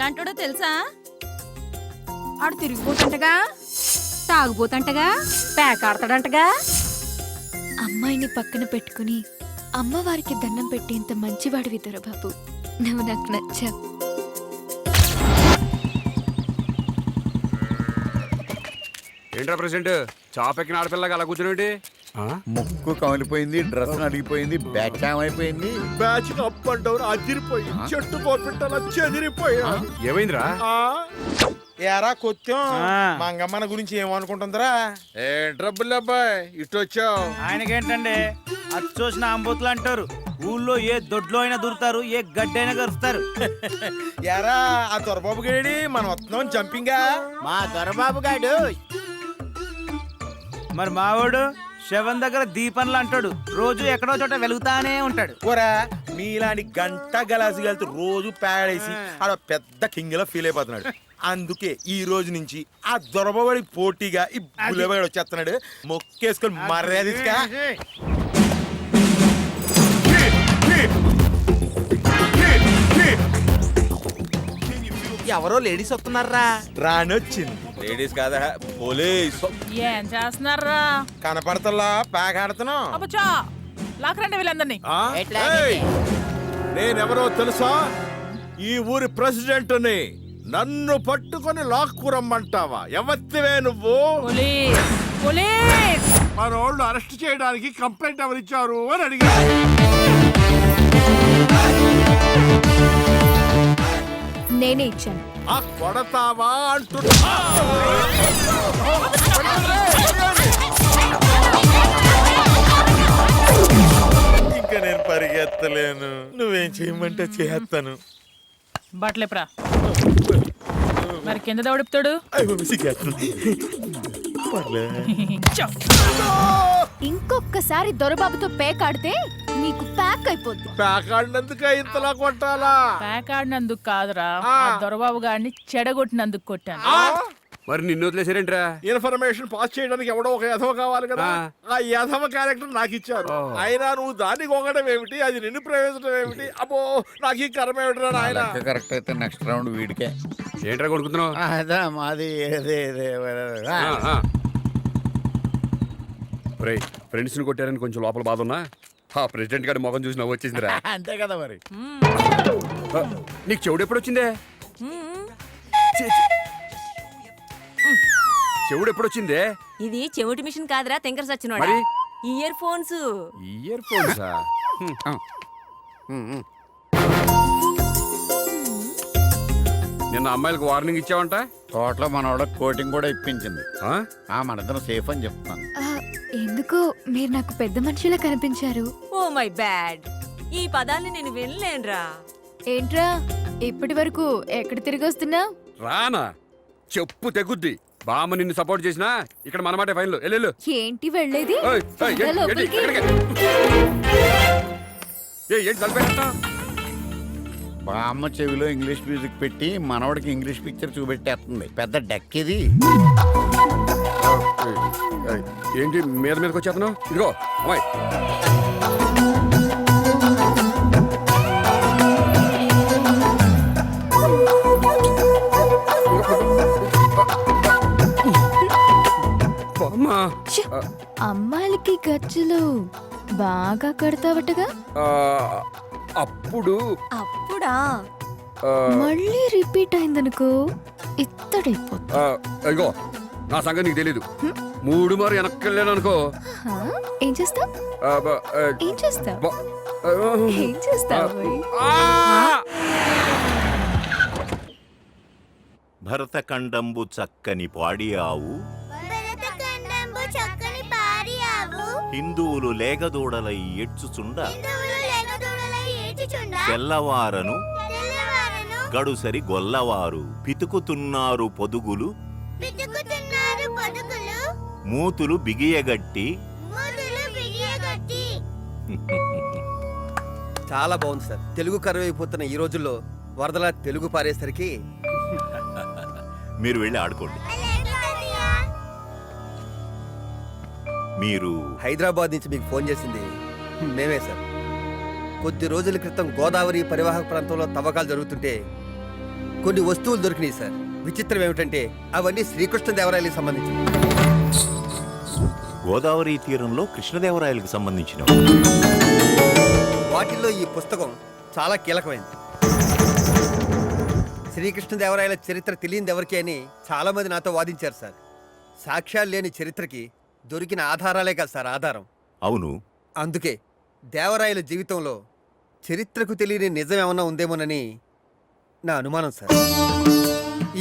ఎలాంటోడో తెలుసా? ఆడు తిరిగిపోతుంటగా తాగుపోతుంటగా పేకాడతాడంటగా. అమ్మాయిని పక్కన పెట్టుకుని అమ్మవారికి దండం పెట్టేంత మంచివాడివి దొరబాబు. నువ్వు నాకు నచ్చావు. ఏంట్రా ప్రెసిడెంట్? చాపెక్కిన ఆడపిల్లగా అలా కూర్చునేటి ముక్కు కమిలిపోయింది డ్రెస్ అడిగిపోయింది జామ్ అయిపోయింది. బ్యాచ్ అప్ అండ్ డౌన్ అదిరిపోయి చెట్టు కోపిట్టల చెదిరిపోయా? ఏమైందిరా? ఎరా కొత్తం? మంగమ్మన గురించి ఏమనుకుంటుందిరా? ఏ ట్రబుల్ అబ్బాయి ఇటు వచ్చావు. ఆయనకేంటండి? అది చూసిన అంబోతులు అంటారు. ఊళ్ళో ఏ దొడ్లో అయినా దూరుతారు ఏ గడ్డైనా కరుస్తారు. ఎరా ఆ దొరబాబు గేడి మనం వస్తున్నాం జంపింగా. మా దొరబాబు గాడు. మరి మావాడు? శవం దగ్గర దీపంలు అంటాడు. రోజు ఎక్కడో చోట వెలుగుతానే ఉంటాడు. ఓరా మీలాంటి గంట గలాసి కలిసి రోజు పేడేసి ఆడ పెద్ద కింగ్ లా ఫీల్ అయిపోతున్నాడు. అందుకే ఈ రోజు నుంచి ఆ దొరబడి పోటీగా ఈ బుల్లెబాడు వచ్చేస్తున్నాడు. మొక్కేసుకొని మర్యాద. ఎవరో లేడీస్ వస్తున్నారా? రానొచ్చింది. లేడీస్ కాదా? పోలీస్. ఏం చేస్తున్నారా? కనపడతల్లా ప్యాక్ ఆడుతున్నాం అబ్బచా లాకరండి వీళ్ళందరినీ. నేనెవరో తెలుసా? ఈ ఊరి ప్రెసిడెంట్ నన్ను పట్టుకొని లాక్కురమ్మంటావా ఎవత్తివే నువ్వు? పోలీస్! పోలీస్! మన వాళ్ళు అరెస్ట్ చేయడానికి కంప్లైంట్ ఎవరిచ్చారు అని అడిగా నేనే ఇచ్చాను. ఆ కొడతావా అంటున్నా. ఇంకా నేను పరిగెత్తలేను. నువ్వేం చేయమంటే చేస్తాను. బట్టలేపురా మరి కింద దౌడిపుతాడు? ఇంకొకసారి దొరబాబుతో పేకాడితే నీకు ప్యాక్ అయిపోద్ది. ప్యాకాడినందుక ఇంతలా కొట్టాలా? పేకాడినందుకు కాదురా. ఆ. దొరబాబు గారిని చెడగొట్టినందుకు కొట్టాను. మరి నిన్ను వదిలేసారేంట్రా ఇన్ఫర్మేషన్ పాస్ చేయడానికి ఎవడో ఒక యథవ కావాలి కదా? ఆ. ఆ యథవ క్యారెక్టర్ నాకు ఇచ్చారు. ఓ. అయినా నువ్వు దాన్ని కొనడం ఏమిటి? అది నిన్ను ప్రవేశించడం ఏమిటి? అబ్బో నాకు ఈ కర్మ ఏమిటిరా నాయన? లెక్క కరెక్ట్ అయితే నెక్స్ట్ రౌండ్ వీడికే. ఏంట్రా కొడుకుతున్నావు అదా మాది ఏదే ఏదే ఆ. ఫ్రెండ్స్ని కొట్టారని కొంచెం లోపల బాధ ఉన్నా? ఆ ప్రెసిడెంట్ గారి ముఖం చూసి నవ్వు వచ్చేసిందిరా అంతే కదా మరి. ఆ, నీకు చెవుడు ఎప్పుడు వచ్చిందే? ఛీ, ఛీ. చెవుడు ఎప్పుడు వచ్చిందే? ఇది చెవిటి మిషన్ కాదురా తెంకర సచ్చినోడా. మరి? ఇయర్ ఫోన్స్ ఇయర్ ఫోన్సా నిన్న అమ్మాయిలకు వార్నింగ్ ఇచ్చావంట? తోటలో మనోడ కోటింగ్ కూడా ఇప్పించింది. ఆ? ఆ మనిద్దరం సేఫ్ అని చెప్తాను ఆ, ఎందుకో మీరు నాకు పెద్ద మనిషిలా కనిపించారు. Oh my bad. ఈ పదాన్ని నేను వినలేనురా. ఏంట్రా ఇప్పటి వరకు ఎక్కడ తిరిగి వస్తున్నా? రానా? చెప్పు తెగుద్ది. బామ్మ నిన్ను సపోర్ట్ చేసినా ఇక్కడ మనమాట ఫైన్లు. వెళ్ళు ఏంటి వెళ్ళేది? ఏయ్, ఏయ్, పద ఏంటి, లోపలికి. బామ్మ చెవిలో ఇంగ్లీష్ మ్యూజిక్ పెట్టి మనవడికి ఇంగ్లీష్ పిక్చర్ చూపెట్టేస్తుంది. పెద్ద డెక్ ఇది. ఏంటి మీద మీదకి వచ్చేస్తున్నావు? ఇదిగో అమ్మాయి. ఛీ! అమ్మాయిలకి గజ్జలు బాగా కడతావటగా? ఆ, అప్పుడు అప్పుడా ఆ, మళ్ళీ రిపీట్ అయిందనుకో ఇత్తడైపోతుంది. ఆ, ఇదిగో నా సంగతి నీకు తెలీదు. మూడు మారు వెనక్కి వెళ్ళాను అనుకో. హా? ఏం చేస్తావ్? ఆ, బ- ఆ, ఏం చేస్తావ్? బ- ఆ, ఏం చేస్తావు ఆ! భరతఖండంబు చక్కని పాడి ఆవు చక్కని హిందువులు లేగదూడలై ఎడ్చుచుండ హిందువులు లేగదూడలై ఏడ్చుచుండ తెల్లవారను గడుసరి గొల్లవారు. పితుకుతున్నారు పొదుగులు. పితుకుతున్నారు పొదుగులు. మూతులు బిగియగట్టి. మూతులు బిగియగట్టి. చాలా బాగుంది సార్. తెలుగు కరువైపోతున్న ఈ రోజుల్లో వరదలా తెలుగు పారేసరికి మీరు వెళ్ళి ఆడుకోండి. మీరు హైదరాబాద్ నుంచి మీకు ఫోన్ చేసింది మేమే సార్. కొద్ది రోజుల క్రితం గోదావరి పరివాహక ప్రాంతంలో తవ్వకాలు జరుగుతుంటే కొన్ని వస్తువులు దొరికినాయి సార్. విచిత్రం ఏమిటంటే అవన్నీ శ్రీకృష్ణదేవరాయలకు సంబంధించి గోదావరి తీరంలో కృష్ణదేవరాయలకు సంబంధించిన వాటిల్లో ఈ పుస్తకం చాలా కీలకమైంది. శ్రీకృష్ణదేవరాయల చరిత్ర తెలియదు ఎవరికి అని చాలా మంది నాతో వాదించారు సార్. సాక్ష్యాలు లేని చరిత్రకి దొరికిన ఆధారాలే కదా సార్ ఆధారం. అవును. అందుకే దేవరాయల జీవితంలో చరిత్రకు తెలియని నిజం ఏమన్నా ఉందేమోనని నా అనుమానం సార్.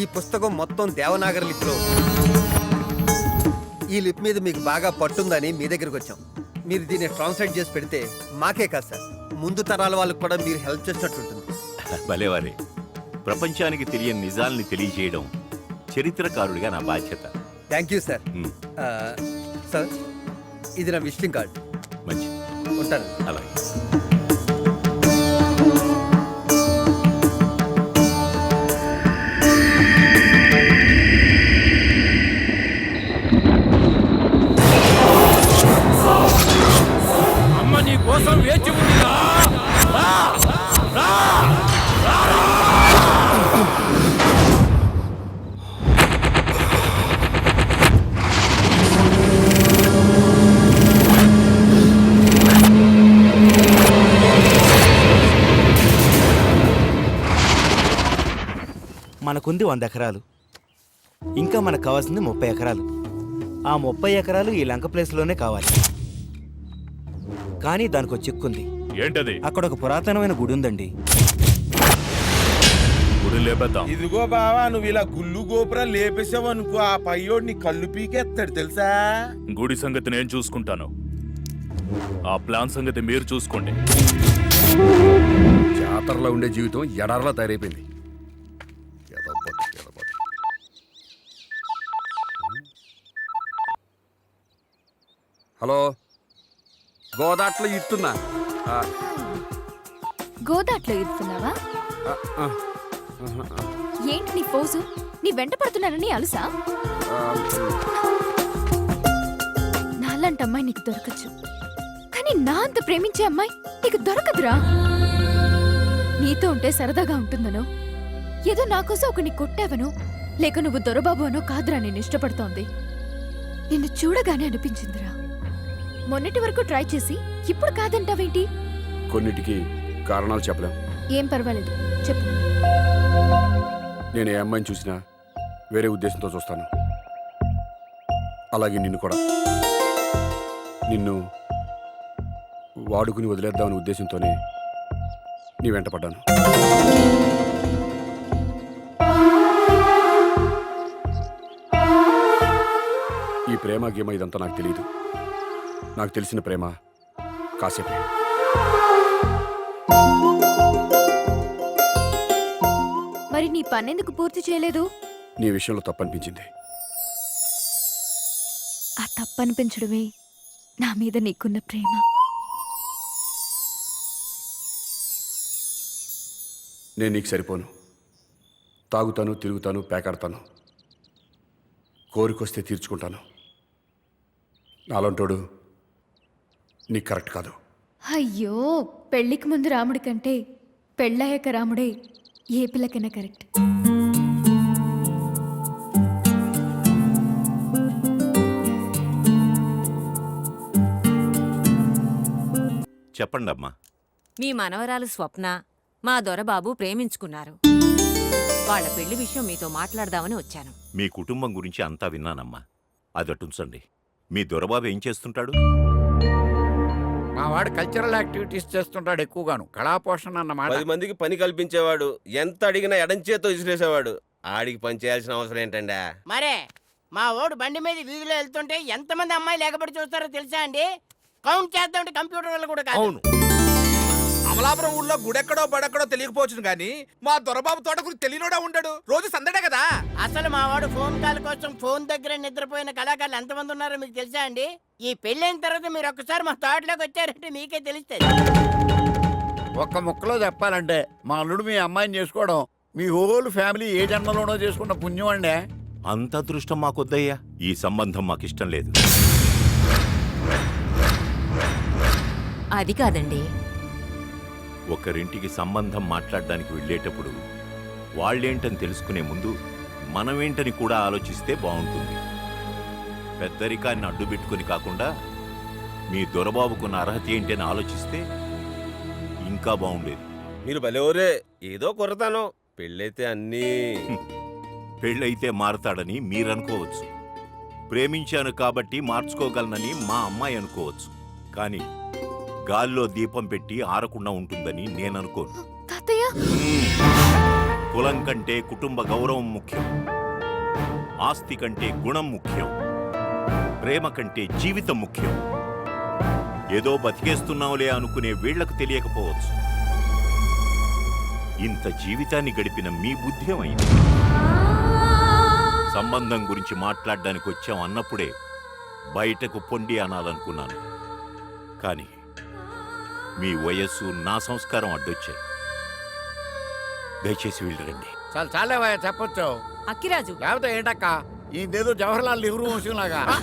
ఈ పుస్తకం మొత్తం దేవనాగరి లిపిలో ఈ లిప్ మీద మీకు బాగా పట్టుందని మీ దగ్గరికి వచ్చాం. మీరు దీన్ని ట్రాన్స్లేట్ చేసి పెడితే మాకే కాదు సార్. ముందు తరాల వాళ్ళకు కూడా మీరు హెల్ప్ చేసినట్టుంటుంది భలేవారే. ప్రపంచానికి తెలియని నిజాల్ని తెలియజేయడం చరిత్రకారుడిగా నా బాధ్యత. Thank you sir. సార్ ఇది నా విజిటింగ్ కార్డ్. మంచి ఉంటాను. అలాగే. మనకుంది వంద ఎకరాలు. ఇంకా మనకు కావాల్సింది ముప్పై ఎకరాలు. ఆ ముప్పై ఎకరాలు ఈ లంక ప్లేస్లోనే కావాలి. కానీ దానికి ఒక చిక్కుంది. ఏంటది? అక్కడ ఒక పురాతనమైన గుడి ఉందండి. గుడి లేపేద్దాం. ఇదిగో బావా నువ్వు ఇలా గుళ్ళు గోపురం లేపేసావు అనుకో ఆ పయ్యోడిని కళ్ళు పీకేస్తాడు తెలుసా? గుడి సంగతి నేను చూసుకుంటాను. ఆ ప్లాన్ సంగతి మీరు చూసుకోండి. జాతరలో ఉండే జీవితం ఎడారలా తయారైపోయింది. హలో. గోదాట్లో ఇస్తున్నా గోదాట్లో ఇస్తున్నావా ఏంటి నీ పోజు నీ వెంట పడుతున్నానని అలుసా? నాలాంటి అమ్మాయి నీకు దొరకచ్చు. కానీ నా అంత ప్రేమించే అమ్మాయి నీకు దొరకదురా. నీతో ఉంటే సరదాగా ఉంటుందనో? ఏదో నా కోసం ఒకని కొట్టావనో? లేక నువ్వు దొరబాబు అనో కాదురా నేను ఇష్టపడుతోంది. నిన్ను చూడగానే అనిపించిందిరా. మొన్నటి వరకు ట్రై చేసి ఇప్పుడు కాదంటావేంటి? కొన్నిటికి కారణాలు చెప్పలేం. ఏం పర్వాలేదు. చెప్పు. నేను ఏ అమ్మాయిని చూసినా వేరే ఉద్దేశంతో చూస్తాను. అలాగే నిన్ను కూడా. నిన్ను వాడుకుని వదిలేద్దామనే ఉద్దేశంతోనే నీ వెంట పడ్డాను. ఈ ప్రేమ గేమ ఇదంతా నాకు తెలియదు నాకు తెలిసిన ప్రేమ. కాసేపే. మరి నీ పనెందుకు పూర్తి చేయలేదు? నీ విషయంలో తప్పనిపించింది. ఆ తప్పనిపించడమే నా మీద నీకున్న ప్రేమ. నేను నీకు సరిపోను. తాగుతాను తిరుగుతాను పేకాడతాను. కోరికొస్తే తీర్చుకుంటాను. నాలంటోడు నీకు కరెక్ట్ కాదు. అయ్యో పెళ్ళికి ముందు రాముడి కంటే పెళ్ళయ్యాక రాముడే ఏ పిల్లకైనా కరెక్ట్. చెప్పండి అమ్మా మీ మనవరాలు స్వప్న మా దొరబాబు ప్రేమించుకున్నారు. వాళ్ళ పెళ్ళి విషయం మీతో మాట్లాడదామని వచ్చాను. మీ కుటుంబం గురించి అంతా విన్నానమ్మా. అదటుంచండి మీ దొరబాబు ఏం చేస్తుంటాడు? మా వాడు కల్చరల్ యాక్టివిటీస్ చేస్తుంటాడు ఎక్కువగాను. కళాపోషణ అన్నమాట పది మందికి పని కల్పించేవాడు ఎంత అడిగినా ఎడంచేతో విసిరేసేవాడు. ఆడికి పని చేయాల్సిన అవసరం ఏంటండా? మరే మా ఓడు బండి మీద వీధిలో వెళ్తుంటే ఎంతమంది అమ్మాయిలు ఎగబడి చూస్తారో తెలుసా అండి? కౌంట్ చేద్దామంటే కంప్యూటర్ వల్ల కూడా కాదు. అవును. అమలాపురం ఊళ్ళో గుడెక్కడో బడెక్కడో తెలియకపోవచ్చు కానీ మా దొరబాబు తోట గురించి తెలియనోడా ఉండడు. రోజు సందడే కదా. అసలు మా వాడు ఫోన్ కాల్ కోసం ఫోన్ దగ్గర నిద్రపోయిన కళాకారులు ఎంతమంది ఉన్నారో మీకు తెలుసా అండి? ఈ పెళ్ళైన తర్వాత మీరు ఒక్కసారి మా తోటలోకి వచ్చారంటే మీకే తెలుస్తుంది. ఒక్క ముక్కలో చెప్పాలంటే మా అల్లుడు మీ అమ్మాయిని చేసుకోవడం మీ హోల్ ఫ్యామిలీ ఏ జన్మలోనో చేసుకున్న పుణ్యం అండి. అంత అదృష్టం మాకొద్దయ్యా ఈ సంబంధం మాకిష్టం లేదు. అది కాదండి. ఒకరింటికి సంబంధం మాట్లాడడానికి వెళ్ళేటప్పుడు వాళ్ళేంటని తెలుసుకునే ముందు మనమేంటని కూడా ఆలోచిస్తే బాగుంటుంది. పెద్దరికాన్ని అడ్డుపెట్టుకుని కాకుండా మీ దొరబాబుకున్న అర్హత ఏంటి అని ఆలోచిస్తే ఇంకా బాగుండేది. మీరు భలేవరే ఏదో కొరతాను పెళ్ళైతే అన్నీ. పెళ్ళైతే మారతాడని మీరనుకోవచ్చు. ప్రేమించాను కాబట్టి మార్చుకోగలనని మా అమ్మాయి అనుకోవచ్చు. కానీ గాల్లో దీపం పెట్టి ఆరకుండా ఉంటుందని నేననుకోను. తాతయ్య. కులం కంటే కుటుంబ గౌరవం ముఖ్యం. ఆస్తి కంటే గుణం ముఖ్యం. ప్రేమ కంటే జీవితం ముఖ్యం. ఏదో బతికేస్తున్నాంలే అనుకునే వీళ్ళకు తెలియకపోవచ్చు. ఇంత జీవితాన్ని గడిపిన మీ బుద్ధ్యమైంది సంబంధం గురించి మాట్లాడడానికి వచ్చాం అన్నప్పుడే బయటకు పొండి అనాలనుకున్నాను. కానీ మీ వయస్సు నా సంస్కారం అడ్డొచ్చాయి. దయచేసి వెళ్ళరండి. చాలా చాలేవా చెప్పొచ్చు. అక్కిరాజు. లేకపోతే ఏంటక్క? ఇదేదో జవహర్లాల్ నెహ్రూ వంశంలాగా.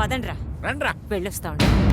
పదండ్రా. రండ్రా. వెళ్ళొస్తా ఉండు.